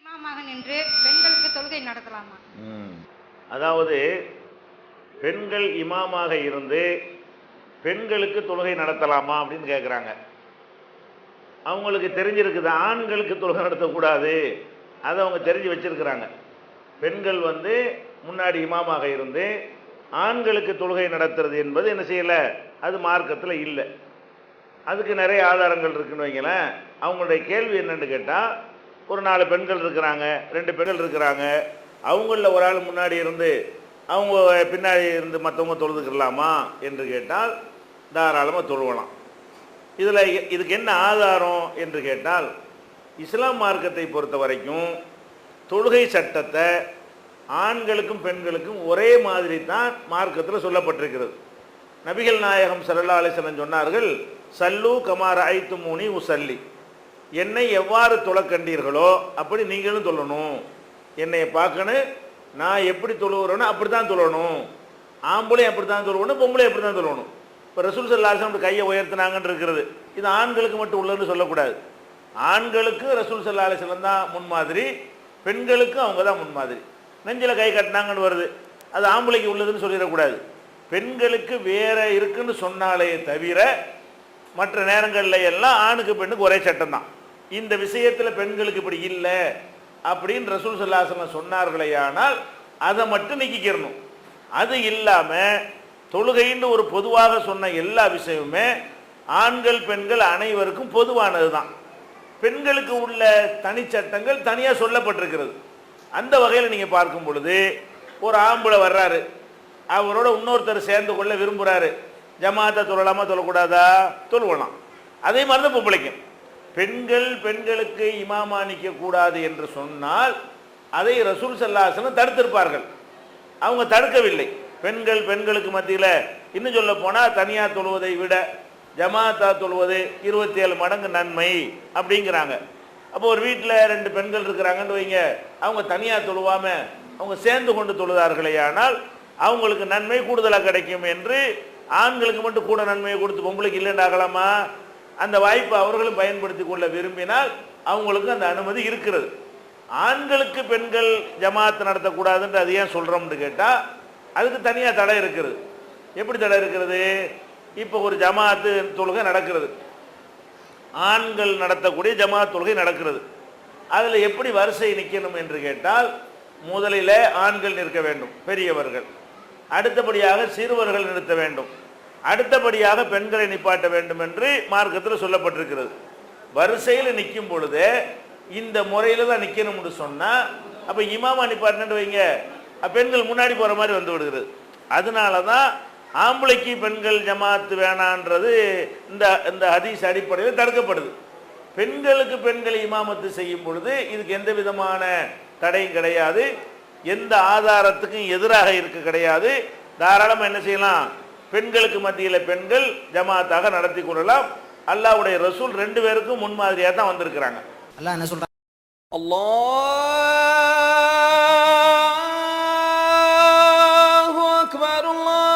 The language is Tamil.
இமாமாக நின்று பெண்களுக்கு தொழுகை நடத்தலாமா? ம். அதாவது பெண்கள் இமாமாக இருந்து பெண்களுக்கு தொழுகை நடத்தலாமா அப்படின்னு கேட்குறாங்க அவங்களுக்கு தெரிஞ்சிருக்குது ஆண்களுக்கு தொழுகை நடத்தக்கூடாது. அதை அவங்க தெரிஞ்சு வச்சிருக்கிறாங்க. பெண்கள் வந்து முன்னாடி இமாமாக இருந்து ஆண்களுக்கு தொழுகை நடத்துறது என்பது என்ன செய்யலை? அது மார்க்கத்தில் இல்லை. அதுக்கு நிறைய ஆதாரங்கள் இருக்குன்னு வைங்களேன். அவங்களுடைய கேள்வி என்னென்னு கேட்டால் ஒரு நாலு பெண்கள் இருக்கிறாங்க ரெண்டு பெண்கள் இருக்கிறாங்க. அவங்களில் ஒரு ஆள் முன்னாடி இருந்து அவங்க பின்னாடி இருந்து மற்றவங்க தொழுதுக்கலாமா என்று கேட்டால் தாராளமாக தொழுவலாம். இதில் இதுக்கு என்ன ஆதாரம் என்று கேட்டால் இஸ்லாம் மார்க்கத்தை பொறுத்த வரைக்கும் தொழுகை சட்டத்தை ஆண்களுக்கும் பெண்களுக்கும் ஒரே மாதிரி தான் மார்க்கத்தில் சொல்லப்பட்டிருக்கிறது. நபிகள் நாயகம் சல்லா அலிசலன் சொன்னார்கள் சல்லு கமார ஐத்து மூனி உசல்லி என்னை எவ்வாறு தொலைக்கண்டீர்களோ அப்படி நீங்களும் சொல்லணும் என்னை பார்க்கணும் நான் எப்படி தொழுகிறேனோ அப்படி தான் சொல்லணும் ஆம்பளையும் அப்படி தான் சொல்லணும் பொம்பளையும் அப்படி தான் சொல்லணும் இப்போ ரசூல் சல்லாஹம் அப்படி கையை உயர்த்தினாங்கன்னு இருக்கிறது. இது ஆண்களுக்கு மட்டும் உள்ளதுன்னு சொல்லக்கூடாது. ஆண்களுக்கு ரசூல் சல்லா அலிஸ்லம் தான் முன்மாதிரி பெண்களுக்கும் அவங்க தான் முன்மாதிரி. நெஞ்சில் கை கட்டினாங்கன்னு வருது. அது ஆம்பளைக்கு உள்ளதுன்னு சொல்லிடக்கூடாது. பெண்களுக்கு வேற இருக்குன்னு சொன்னாலே தவிர மற்ற நேரங்களில் எல்லாம் ஆணுக்கு பெண்ணுக்கு ஒரே சட்டம் தான். இந்த விஷயத்தில் பெண்களுக்கு இப்படி இல்லை அப்படின்னு ரசூல் சல்லாசலம் சொன்னார்களேயானால் அதை மட்டும் நீக்கிக்கிறணும். அது இல்லாமல் தொழுகைன்னு ஒரு பொதுவாக சொன்ன எல்லா விஷயமுமே ஆண்கள் பெண்கள் அனைவருக்கும் பொதுவானது தான் பெண்களுக்கு உள்ள தனிச்சட்டங்கள் தனியாக சொல்லப்பட்டிருக்கிறது. அந்த வகையில் நீங்கள் பார்க்கும் பொழுது ஒரு ஆம்பளை வர்றாரு. அவரோட இன்னொருத்தர் சேர்ந்து கொள்ள விரும்புகிறாரு ஜமாத்தை தொழலாமா தொழக்கூடாதா? தொழுவலாம். அதே மாதிரி தான் பொம்பளைக்கும். பெண்கள் பெண்களுக்கு இமாமா நிற்க கூடாது என்று சொன்னால் அதை ரசூல் சல்லாசனம் தடுத்திருப்பார்கள். அவங்க தடுக்கவில்லை. பெண்கள் பெண்களுக்கு மத்தியில் இன்னும் சொல்ல போனால் தனியாக தொழுவதை விட ஜமாத்தா தொழுவது இருபத்தி ஏழு மடங்கு நன்மை அப்படிங்கிறாங்க. அப்போ ஒரு வீட்டில் ரெண்டு பெண்கள் இருக்கிறாங்கன்னு வைங்க அவங்க தனியாக தொழுவாமல் அவங்க சேர்ந்து கொண்டு தொழுதார்களே ஆனால் அவங்களுக்கு நன்மை கூடுதலாக கிடைக்கும் என்று ஆண்களுக்கு மட்டும் கூட நன்மையை கொடுத்து பொம்பளைக்கு இல்லைன்னு ஆகலாமா அந்த வாய்ப்பை அவர்களும் பயன்படுத்தி கொள்ள விரும்பினால் அவங்களுக்கு அந்த அனுமதி இருக்கிறது. ஆண்களுக்கு பெண்கள் ஜமாத்து நடத்தக்கூடாதுன்ற அது ஏன் சொல்கிறோம்னு கேட்டால் அதுக்கு தனியாக தடை இருக்கிறது எப்படி தடை இருக்கிறது இப்போ ஒரு ஜமாத்து தொழுகை நடக்கிறது. ஆண்கள் நடத்தக்கூடிய ஜமாத் தொழுகை நடக்கிறது. அதில் எப்படி வரிசை நிற்கணும் என்று கேட்டால் முதலில் ஆண்கள் நிற்க வேண்டும் பெரியவர்கள். அடுத்தபடியாக சிறுவர்கள் நிறுத்த வேண்டும். அடுத்தபடியாக பெண்களை நிப்பாட்ட வேண்டும் என்று மார்க்கத்தில் சொல்லப்பட்டிருக்கிறது. வரிசையில் நிற்கும் பொழுது இந்த முறையில் தான் நிற்கணும்னு சொன்னால் அப்போ இமாமா நிப்பாட்டினு வைங்க. பெண்கள் முன்னாடி போகிற மாதிரி வந்து விடுகிறது. அதனால தான் ஆம்பளைக்கு பெண்கள் ஜமாத்து வேணான்றது இந்த இந்த ஹதீஸ் அடிப்படையில் தடுக்கப்படுது. பெண்களுக்கு பெண்கள் இமாமத்து செய்யும் பொழுது இதுக்கு எந்த விதமான தடையும் கிடையாது. எந்த ஆதாரத்துக்கும் எதிராக இருக்க கிடையாது. தாராளமாக என்ன செய்யலாம்? பெண்களுக்கு மத்தியில் பெண்கள் ஜமாத்தாக நடத்தி கொள்ளலாம். அல்லாவுடைய ரசூல் ரெண்டு பேருக்கும் முன்மாதிரியாக தான் வந்திருக்கிறாங்க. அல்லாஹ் என்ன சொல்கிறாங்க அல்லாஹ் அக்பர் அல்லாஹ்